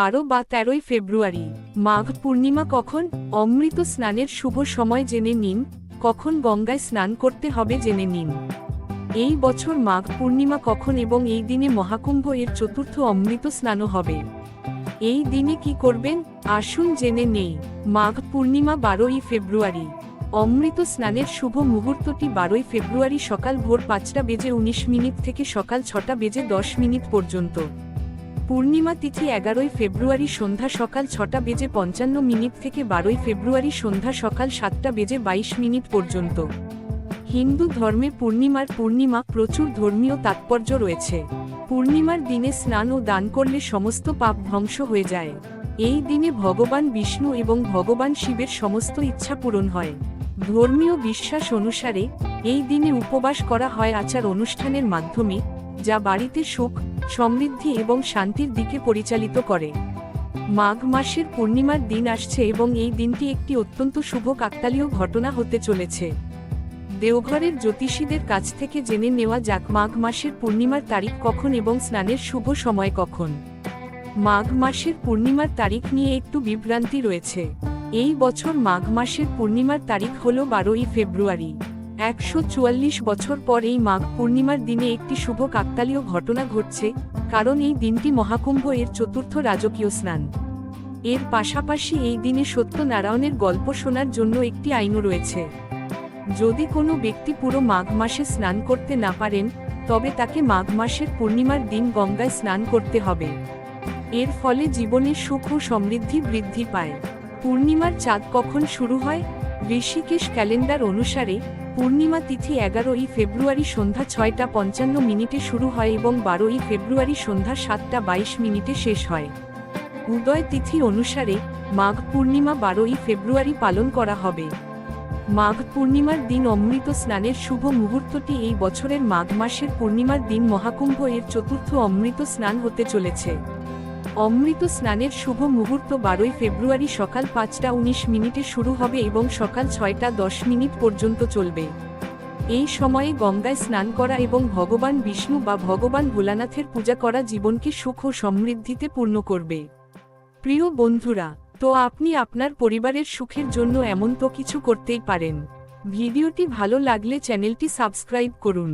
বারো বা তেরোই ফেব্রুয়ারি। মাঘ পূর্ণিমা কখন? অমৃত স্নানের শুভ সময় জেনে নিন। কখন গঙ্গায় স্নান করতে হবে জেনে নিন। এই বছর মাঘ পূর্ণিমা কখন এবং এই দিনে মহাকুম্ভ এর চতুর্থ অমৃত স্নানও হবে। এই দিনে কি করবেন? আসুন জেনে নেই। মাঘ পূর্ণিমা বারোই ফেব্রুয়ারি। অমৃত স্নানের শুভ মুহূর্তটি বারোই ফেব্রুয়ারি সকাল ভোর পাঁচটা বেজে উনিশ মিনিট থেকে সকাল ছটা বেজে দশ মিনিট পর্যন্ত। পূর্ণিমা তিথি এগারোই ফেব্রুয়ারি সন্ধ্যা সকাল ছটা বেজে পঞ্চান্ন মিনিট থেকে বারোই ফেব্রুয়ারি সন্ধ্যা সকাল সাতটা বেজে বাইশ মিনিট পর্যন্ত। হিন্দু ধর্মে পূর্ণিমার পূর্ণিমা প্রচুর ধর্মীয় তাৎপর্য রয়েছে। পূর্ণিমার দিনে স্নান ও দান করলে সমস্ত পাপ ধ্বংস হয়ে যায়। এই দিনে ভগবান বিষ্ণু এবং ভগবান শিবের সমস্ত ইচ্ছা পূরণ হয়। ধর্মীয় বিশ্বাস অনুসারে এই দিনে উপবাস করা হয় আচার অনুষ্ঠানের মাধ্যমে, যা বাড়িতে সুখ সমৃদ্ধি এবং শান্তির দিকে পরিচালিত করে। মাঘ মাসের পূর্ণিমার দিন আসছে এবং এই দিনটি একটি অত্যন্ত শুভ কাকতালীয় ঘটনা হতে চলেছে। দেওঘরের জ্যোতিষীদের কাছ থেকে জেনে নেওয়া যাক মাঘ মাসের পূর্ণিমার তারিখ কখন এবং স্নানের শুভ সময় কখন। মাঘ মাসের পূর্ণিমার তারিখ নিয়ে একটু বিভ্রান্তি রয়েছে। এই বছর মাঘ মাসের পূর্ণিমার তারিখ হল বারোই ফেব্রুয়ারি। একশো চুয়াল্লিশ বছর পর এই মাঘ পূর্ণিমার দিনে একটি শুভ কাকতালীয় ঘটনা ঘটছে, কারণ এই দিনটি মহাকুম্ভ এর চতুর্থ রাজকীয় স্নান। এর পাশাপাশি এই দিনে সত্যনারায়ণের গল্প শোনার জন্য একটি আইনও রয়েছে। যদি কোনো ব্যক্তি পুরো মাঘ মাসে স্নান করতে না পারেন, তবে তাকে মাঘ মাসের পূর্ণিমার দিন গঙ্গায় স্নান করতে হবে। এর ফলে জীবনের সুখ ও সমৃদ্ধি বৃদ্ধি পায়। পূর্ণিমার চাঁদ কখন শুরু হয়? ঋষিকেশ ক্যালেন্ডার অনুসারে, পূর্ণিমা তিথি এগারোই ফেব্রুয়ারি সন্ধ্যা ছয়টা পঞ্চান্ন মিনিটে শুরু হয় এবং বারোই ফেব্রুয়ারি সন্ধ্যা সাতটা বাইশ মিনিটে শেষ হয়। উদয় তিথি অনুসারে, মাঘ পূর্ণিমা বারোই ফেব্রুয়ারি পালন করা হবে। মাঘ পূর্ণিমার দিন অমৃত স্নানের শুভ মুহূর্তটি এই বছরের মাঘ মাসের পূর্ণিমার দিন মহাকুম্ভ এর চতুর্থ অমৃত স্নান হতে চলেছে। অমৃত স্নানের শুভ মুহূর্ত বারোই ফেব্রুয়ারি সকাল পাঁচটা উনিশ মিনিটে শুরু হবে এবং সকাল ছয়টা দশ মিনিট পর্যন্ত চলবে। এই সময়ে গঙ্গায় স্নান করা এবং ভগবান বিষ্ণু বা ভগবান ভোলানাথের পূজা করা জীবনকে সুখ ও সমৃদ্ধিতে পূর্ণ করবে। প্রিয় বন্ধুরা, তো আপনি আপনার পরিবারের সুখের জন্য এমন তো কিছু করতেই পারেন। ভিডিওটি ভালো লাগলে চ্যানেলটি সাবস্ক্রাইব করুন।